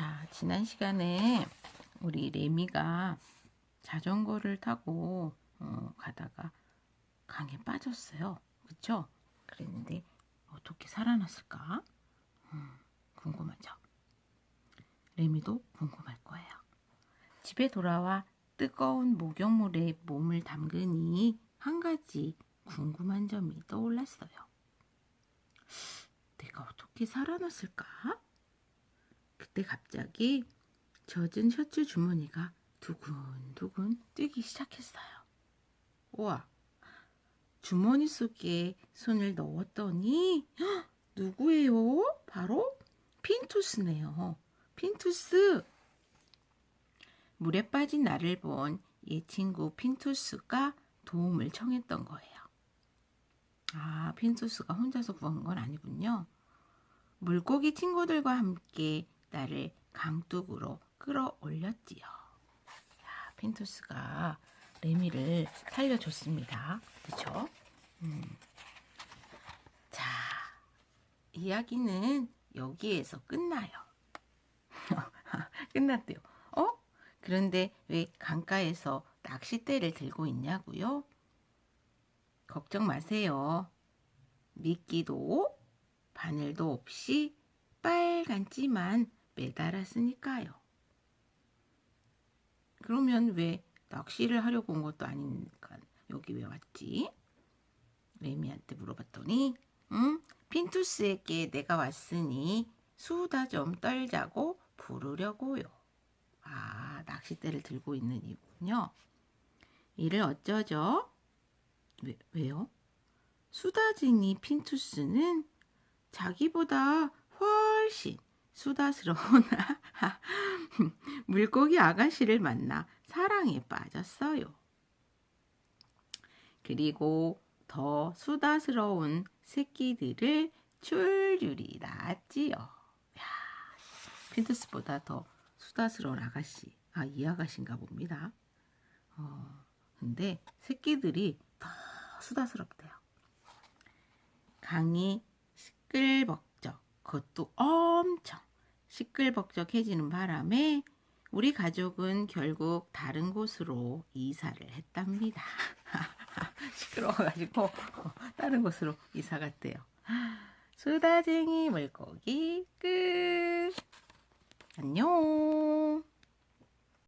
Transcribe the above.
자, 지난 시간에 우리 레미가 자전거를 타고 어, 가다가 강에 빠졌어요. 그쵸? 그랬는데 어떻게 살아났을까? 음, 궁금하죠? 레미도 궁금할 거예요. 집에 돌아와 뜨거운 목욕물에 몸을 담그니 한 가지 궁금한 점이 떠올랐어요. 내가 어떻게 살아났을까? 그때 갑자기 젖은 셔츠 주머니가 두근두근 뛰기 시작했어요. 우와, 주머니 속에 손을 넣었더니 헉, 누구예요? 바로 핀투스네요. 핀투스. 물에 빠진 나를 본얘 친구 핀투스가 도움을 청했던 거예요. 아, 핀투스가 혼자서 구한 건 아니군요. 물고기 친구들과 함께 나를 강둑으로 끌어올렸지요. 야, 핀투스가 레미를 살려줬습니다. 그쵸? 음. 자, 이야기는 여기에서 끝나요. 끝났대요. 어? 그런데 왜 강가에서 낚싯대를 들고 있냐고요? 걱정 마세요. 미끼도 바늘도 없이 빨간 찌만 매달았으니까요. 그러면 왜 낚시를 하려고 온 것도 아니니까 여기 왜 왔지? 레미한테 물어봤더니 응? 핀투스에게 내가 왔으니 수다 좀 떨자고 부르려고요. 아, 낚싯대를 들고 있는 이유군요. 이를 어쩌죠? 왜, 왜요? 수다쟁이 핀투스는 자기보다 훨씬 수다스러운 물고기 아가씨를 만나 사랑에 빠졌어요. 그리고 더 수다스러운 새끼들을 줄줄이 낳았지요. 야, 핀투스보다 더 수다스러운 아가씨. 아, 이 아가씨인가 봅니다. 어, 근데 새끼들이 더 수다스럽대요. 강이 시끌벅적, 그것도 엄청 시끌벅적해지는 바람에 우리 가족은 결국 다른 곳으로 이사를 했답니다. 시끄러워가지고 다른 곳으로 이사 갔대요. 수다쟁이 물고기 끝. 안녕.